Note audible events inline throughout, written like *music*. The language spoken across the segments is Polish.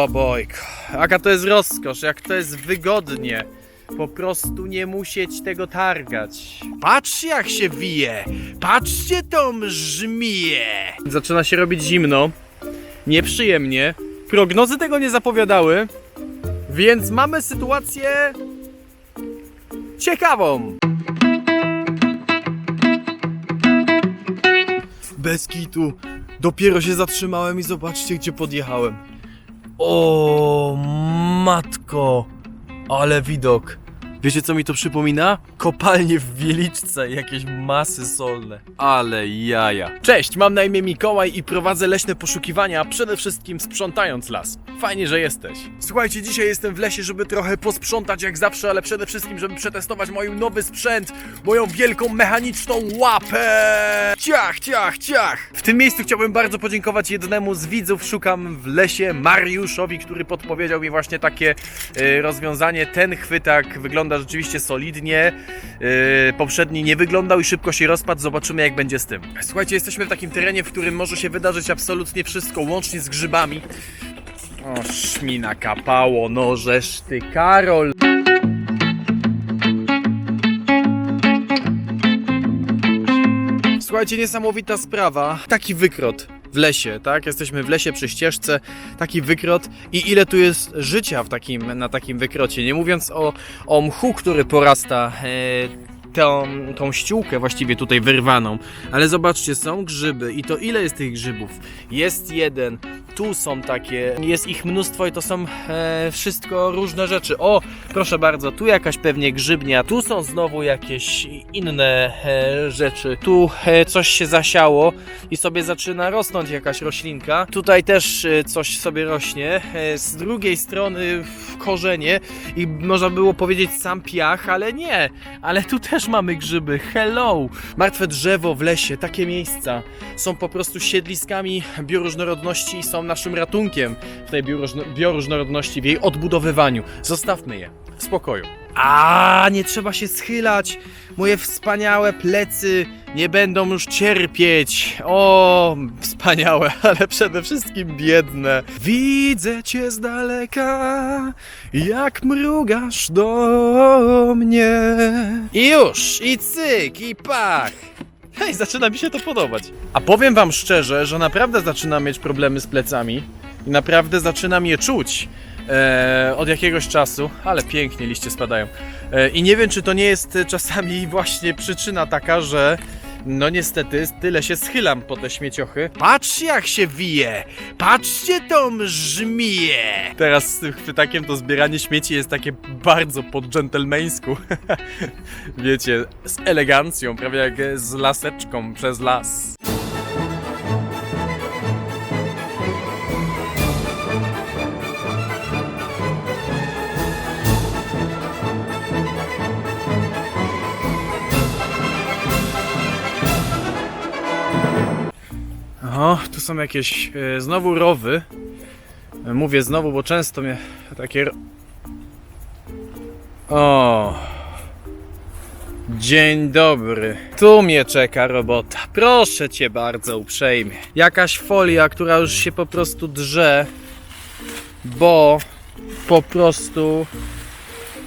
O bojko, jaka to jest rozkosz, jak to jest wygodnie. Po prostu nie musieć tego targać. Patrzcie jak się wije! Patrzcie tą żmiję! Zaczyna się robić zimno. Nieprzyjemnie. Prognozy tego nie zapowiadały. Więc mamy sytuację ciekawą. Bez kitu. Dopiero się zatrzymałem i zobaczcie, gdzie podjechałem. O, matko, ale widok. Wiecie, co mi to przypomina? Kopalnie w Wieliczce, jakieś masy solne. Ale jaja. Cześć, mam na imię Mikołaj i prowadzę leśne poszukiwania, a przede wszystkim sprzątając las. Fajnie, że jesteś. Słuchajcie, dzisiaj jestem w lesie, żeby trochę posprzątać jak zawsze, ale przede wszystkim, żeby przetestować mój nowy sprzęt, moją wielką mechaniczną łapę. Ciach, ciach, ciach. W tym miejscu chciałbym bardzo podziękować jednemu z widzów, szukam w lesie, Mariuszowi, który podpowiedział mi właśnie takie e, rozwiązanie. Ten chwytak wygląda rzeczywiście solidnie. E, poprzedni nie wyglądał i szybko się rozpadł. Zobaczymy, jak będzie z tym. Słuchajcie, jesteśmy w takim terenie, w którym może się wydarzyć absolutnie wszystko, łącznie z grzybami. O, szmina kapało, no żeż ty, Karol. Słuchajcie, niesamowita sprawa. Taki wykrot w lesie, tak? Jesteśmy w lesie przy ścieżce, taki wykrot i ile tu jest życia w takim, na takim wykrocie. Nie mówiąc o, o mchu, który porasta e, tą, tą ściółkę właściwie tutaj wyrwaną. Ale zobaczcie, są grzyby i to ile jest tych grzybów? Jest jeden, tu są takie, jest ich mnóstwo i to są e, wszystko różne rzeczy. O, proszę bardzo, tu jakaś pewnie grzybnia, tu są znowu jakieś inne e, rzeczy. Tu e, coś się zasiało i sobie zaczyna rosnąć jakaś roślinka. Tutaj też e, coś sobie rośnie. E, z drugiej strony w korzenie i można było powiedzieć sam piach, ale nie. Ale tu też mamy grzyby. Hello! Martwe drzewo w lesie, takie miejsca są po prostu siedliskami bioróżnorodności i są naszym ratunkiem w tej bioróżno- bioróżnorodności, w jej odbudowywaniu. Zostawmy je w spokoju. A, nie trzeba się schylać. Moje wspaniałe plecy nie będą już cierpieć. O, wspaniałe, *laughs* ale przede wszystkim biedne. Widzę cię z daleka, jak mrugasz do mnie. I już, i cyk, i pach. Hej, zaczyna mi się to podobać. A powiem wam szczerze, że naprawdę zaczynam mieć problemy z plecami i naprawdę zaczynam je czuć e, od jakiegoś czasu, ale pięknie liście spadają. E, I nie wiem, czy to nie jest czasami właśnie przyczyna taka, że no niestety tyle się schylam po te śmieciochy. Patrzcie jak się wije! Patrzcie tą żmiję! Teraz z tym chwytakiem to zbieranie śmieci jest takie bardzo po dżentelmeńsku. *laughs* Wiecie, z elegancją, prawie jak z laseczką przez las. O, tu są jakieś e, znowu rowy. E, Mówię znowu, bo często mnie takie. O. Dzień dobry. Tu mnie czeka robota. Proszę cię bardzo uprzejmie. Jakaś folia, która już się po prostu drze, bo po prostu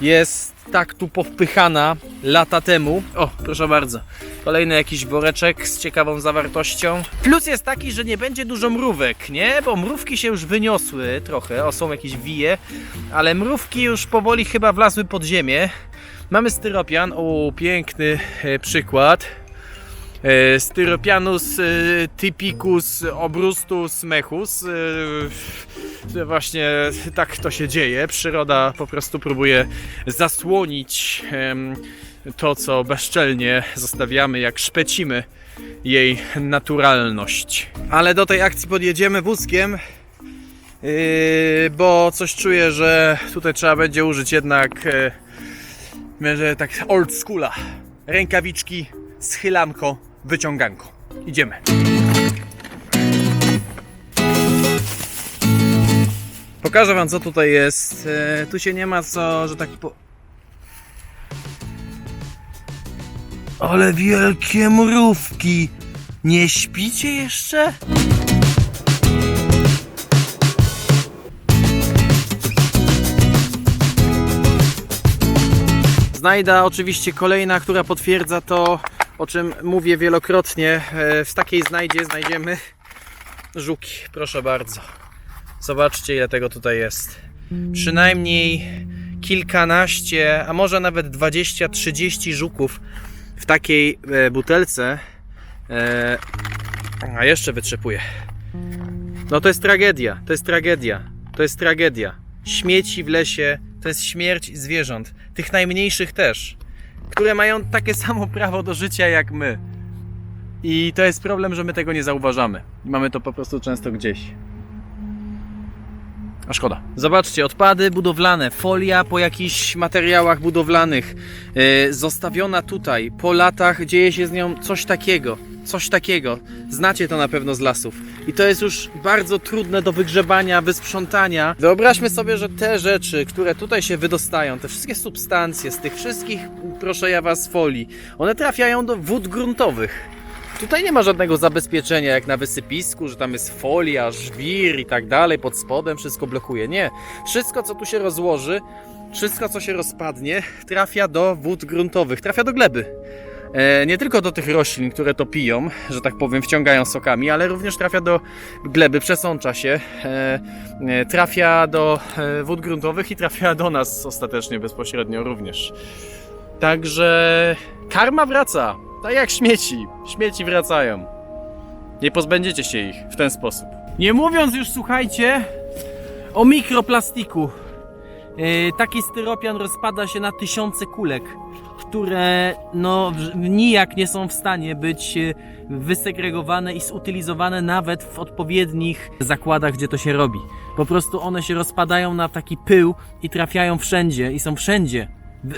jest tak tu powpychana lata temu. O, proszę bardzo. Kolejny jakiś woreczek z ciekawą zawartością. Plus jest taki, że nie będzie dużo mrówek, nie? Bo mrówki się już wyniosły trochę. O, są jakieś wije, ale mrówki już powoli chyba wlazły pod ziemię. Mamy styropian. O, piękny e, przykład. E, Styropianus e, typicus obrustus mechus. E, Właśnie tak to się dzieje. Przyroda po prostu próbuje zasłonić to, co bezczelnie zostawiamy, jak szpecimy jej naturalność. Ale do tej akcji podjedziemy wózkiem, yy, bo coś czuję, że tutaj trzeba będzie użyć jednak yy, tak old schoola. Rękawiczki, schylanko, wyciąganko. Idziemy. Pokażę Wam, co tutaj jest. E, tu się nie ma co, że tak po... Ale wielkie mrówki! Nie śpicie jeszcze? Znajda oczywiście kolejna, która potwierdza to, o czym mówię wielokrotnie. E, W takiej znajdzie znajdziemy żuki. Proszę bardzo. Zobaczcie, ile tego tutaj jest. Przynajmniej kilkanaście, a może nawet 20-30 żuków w takiej e, butelce. E, a jeszcze wytrzepuję. No to jest tragedia, to jest tragedia, to jest tragedia. Śmieci w lesie to jest śmierć zwierząt, tych najmniejszych też, które mają takie samo prawo do życia jak my. I to jest problem, że my tego nie zauważamy. Mamy to po prostu często gdzieś. A szkoda. Zobaczcie, odpady budowlane, folia po jakichś materiałach budowlanych, yy, zostawiona tutaj. Po latach dzieje się z nią coś takiego. Coś takiego. Znacie to na pewno z lasów. I to jest już bardzo trudne do wygrzebania, wysprzątania. Wyobraźmy sobie, że te rzeczy, które tutaj się wydostają, te wszystkie substancje z tych wszystkich, proszę ja was, folii, one trafiają do wód gruntowych. Tutaj nie ma żadnego zabezpieczenia jak na wysypisku, że tam jest folia, żwir i tak dalej, pod spodem wszystko blokuje. Nie. Wszystko, co tu się rozłoży, wszystko, co się rozpadnie, trafia do wód gruntowych, trafia do gleby. E, nie tylko do tych roślin, które to piją, że tak powiem, wciągają sokami, ale również trafia do gleby, przesącza się, e, e, trafia do wód gruntowych i trafia do nas ostatecznie bezpośrednio również. Także karma wraca, tak jak śmieci. Śmieci wracają. Nie pozbędziecie się ich w ten sposób. Nie mówiąc już, słuchajcie, o mikroplastiku. Taki styropian rozpada się na tysiące kulek, które no nijak nie są w stanie być yy, wysegregowane i zutylizowane nawet w odpowiednich zakładach, gdzie to się robi. Po prostu one się rozpadają na taki pył i trafiają wszędzie i są wszędzie.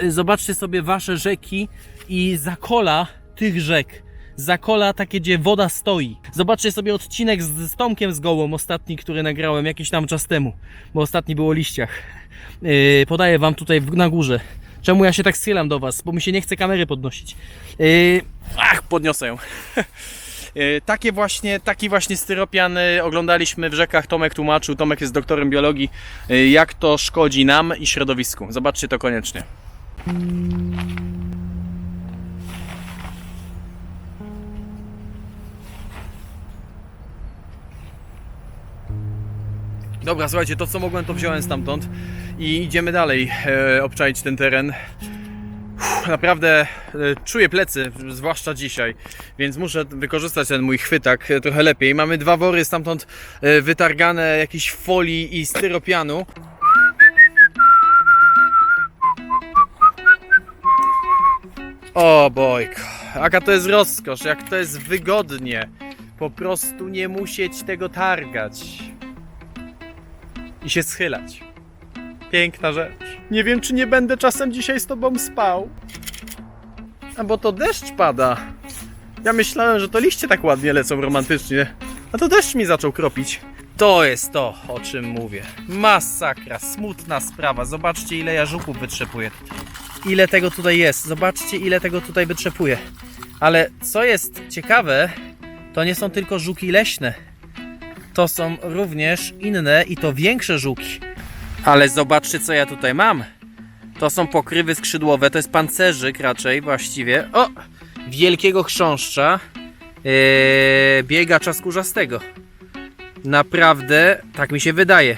Zobaczcie sobie wasze rzeki i zakola tych rzek. Zakola takie, gdzie woda stoi. Zobaczcie sobie odcinek z, z Tomkiem z Gołą, ostatni, który nagrałem jakiś tam czas temu, bo ostatni było o liściach. Yy, podaję wam tutaj w, na górze. Czemu ja się tak schylam do was? Bo mi się nie chce kamery podnosić. Yy, ach, podniosę ją. Yy, *laughs* Takie właśnie, taki właśnie styropian yy, oglądaliśmy w rzekach. Tomek tłumaczył, Tomek jest doktorem biologii, yy, jak to szkodzi nam i środowisku. Zobaczcie to koniecznie. Dobra, słuchajcie, to co mogłem, to wziąłem stamtąd i idziemy dalej e, obczaić ten teren. Uff, naprawdę e, czuję plecy, zwłaszcza dzisiaj, więc muszę wykorzystać ten mój chwytak e, trochę lepiej. Mamy dwa wory stamtąd e, wytargane jakiejś folii i styropianu. O bojko, jaka to jest rozkosz, jak to jest wygodnie. Po prostu nie musieć tego targać i się schylać. Piękna rzecz. Nie wiem, czy nie będę czasem dzisiaj z tobą spał. A bo to deszcz pada. Ja myślałem, że to liście tak ładnie lecą romantycznie. A to deszcz mi zaczął kropić. To jest to, o czym mówię. Masakra, smutna sprawa. Zobaczcie, ile ja żuków wytrzepuję. Ile tego tutaj jest. Zobaczcie, ile tego tutaj wytrzepuję. Ale co jest ciekawe, to nie są tylko żuki leśne to są również inne i to większe żuki. Ale zobaczcie, co ja tutaj mam. To są pokrywy skrzydłowe, to jest pancerzyk raczej właściwie. O! Wielkiego chrząszcza, yy, biegacza skórzastego. Naprawdę, tak mi się wydaje.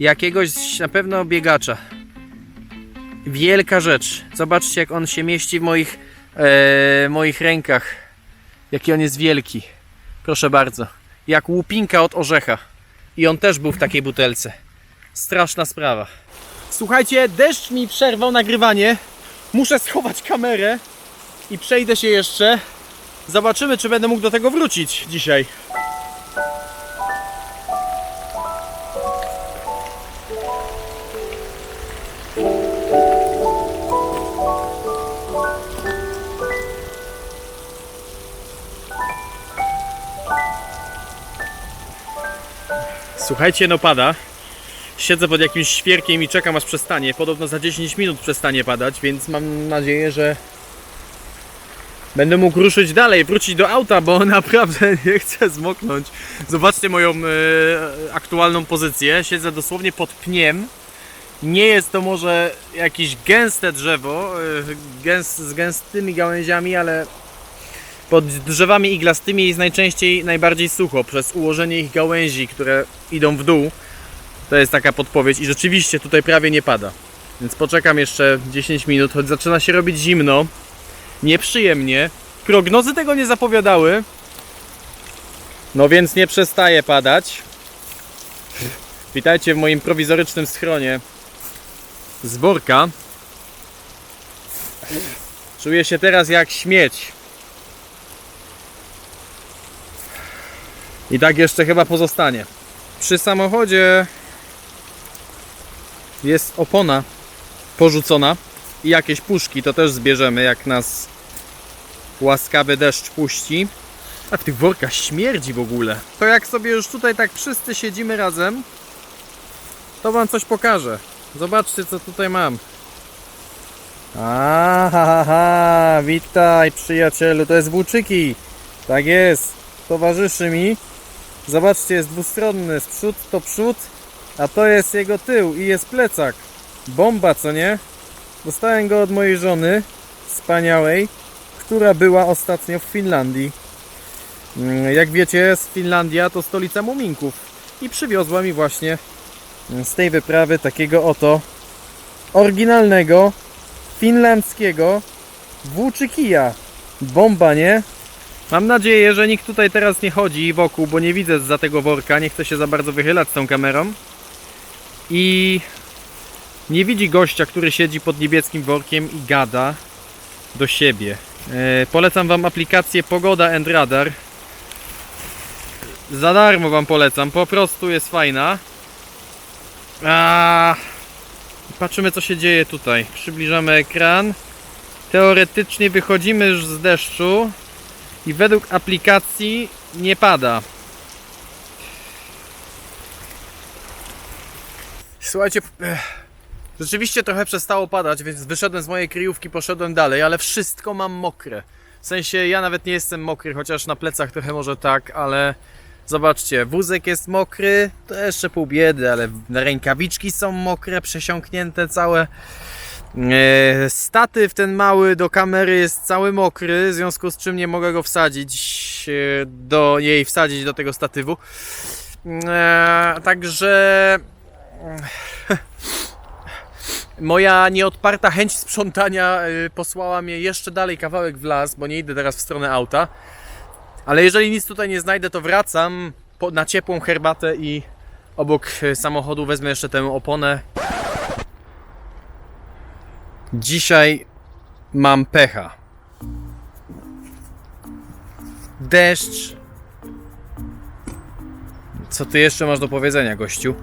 Jakiegoś na pewno biegacza. Wielka rzecz. Zobaczcie, jak on się mieści w moich, e, moich rękach. Jaki on jest wielki. Proszę bardzo jak łupinka od orzecha. I on też był w takiej butelce. Straszna sprawa. Słuchajcie, deszcz mi przerwał nagrywanie. Muszę schować kamerę i przejdę się jeszcze. Zobaczymy, czy będę mógł do tego wrócić dzisiaj. Słuchajcie, no pada. Siedzę pod jakimś świerkiem i czekam aż przestanie. Podobno za 10 minut przestanie padać, więc mam nadzieję, że będę mógł ruszyć dalej, wrócić do auta, bo *laughs* naprawdę nie chcę zmoknąć. Zobaczcie moją e, aktualną pozycję. Siedzę dosłownie pod pniem Nie jest to może jakieś gęste drzewo, y, z gęstymi gałęziami, ale pod drzewami iglastymi jest najczęściej najbardziej sucho przez ułożenie ich gałęzi, które idą w dół. To jest taka podpowiedź i rzeczywiście tutaj prawie nie pada. Więc poczekam jeszcze 10 minut, choć zaczyna się robić zimno. Nieprzyjemnie. Prognozy tego nie zapowiadały. No więc nie przestaje padać. *laughs* Witajcie w moim prowizorycznym schronie z worka. Czuję się teraz jak śmieć. I tak jeszcze chyba pozostanie. Przy samochodzie jest opona porzucona i jakieś puszki to też zbierzemy jak nas łaskawy deszcz puści. A w tych workach śmierdzi w ogóle. To jak sobie już tutaj tak wszyscy siedzimy razem, to wam coś pokażę. Zobaczcie co tutaj mam. A, ha, ha, ha, witaj przyjacielu, to jest włóczyki. Tak jest, towarzyszy mi. Zobaczcie, jest dwustronny, z przód to przód, a to jest jego tył i jest plecak. Bomba, co nie? Dostałem go od mojej żony, wspaniałej, która była ostatnio w Finlandii. Mm, Jak wiecie, z Finlandia to stolica muminków i przywiozła mi właśnie z tej wyprawy takiego oto oryginalnego finlandzkiego włóczykija. Bomba, nie? Mam nadzieję, że nikt tutaj teraz nie chodzi wokół, bo nie widzę za tego worka, nie chcę się za bardzo wychylać z tą kamerą. I nie widzi gościa, który siedzi pod niebieskim workiem i gada do siebie. E, polecam Wam aplikację Pogoda and Radar. Za darmo Wam polecam, po prostu jest fajna. A, patrzymy co się dzieje tutaj. Przybliżamy ekran. Teoretycznie wychodzimy już z deszczu i według aplikacji nie pada. Słuchajcie, ech, rzeczywiście trochę przestało padać, więc wyszedłem z mojej kryjówki, poszedłem dalej, ale wszystko mam mokre. W sensie ja nawet nie jestem mokry, chociaż na plecach trochę może tak, ale zobaczcie, wózek jest mokry, to jeszcze pół biedy, ale rękawiczki są mokre, przesiąknięte całe. E, Statyw ten mały do kamery jest cały mokry, w związku z czym nie mogę go wsadzić e, do jej wsadzić do tego statywu. E, Także *laughs* moja nieodparta chęć sprzątania posłała mnie jeszcze dalej kawałek w las, bo nie idę teraz w stronę auta. Ale jeżeli nic tutaj nie znajdę, to wracam na ciepłą herbatę i obok samochodu wezmę jeszcze tę oponę. Dzisiaj mam pecha. Deszcz. Co ty jeszcze masz do powiedzenia, gościu?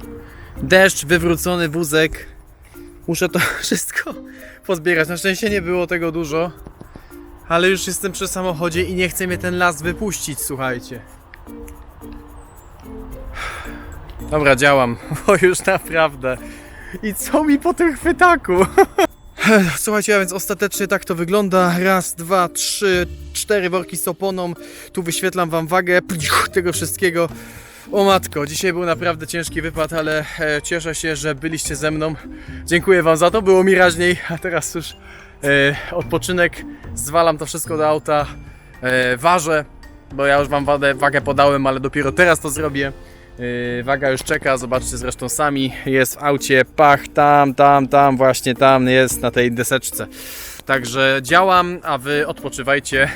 Deszcz, wywrócony wózek. Muszę to *laughs* wszystko pozbierać. Na szczęście nie było tego dużo. Ale już jestem przy samochodzie i nie chce mnie ten las wypuścić, słuchajcie. Dobra, działam, *laughs* bo już naprawdę. I co mi po tym chwytaku? *laughs* Słuchajcie, a więc ostatecznie tak to wygląda. Raz, dwa, trzy, cztery worki z oponą. Tu wyświetlam wam wagę tego wszystkiego. O matko, dzisiaj był naprawdę ciężki wypad, ale e, cieszę się, że byliście ze mną. Dziękuję wam za to, było mi raźniej, a teraz już e, odpoczynek. Zwalam to wszystko do auta, e, ważę, bo ja już wam wagę, wagę podałem, ale dopiero teraz to zrobię. Yy, waga już czeka, zobaczcie zresztą sami, jest w aucie, pach, tam, tam, tam, właśnie tam jest na tej deseczce. Także działam, a wy odpoczywajcie. *laughs*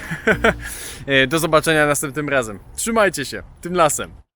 Yy, Do zobaczenia następnym razem. Trzymajcie się, tym lasem.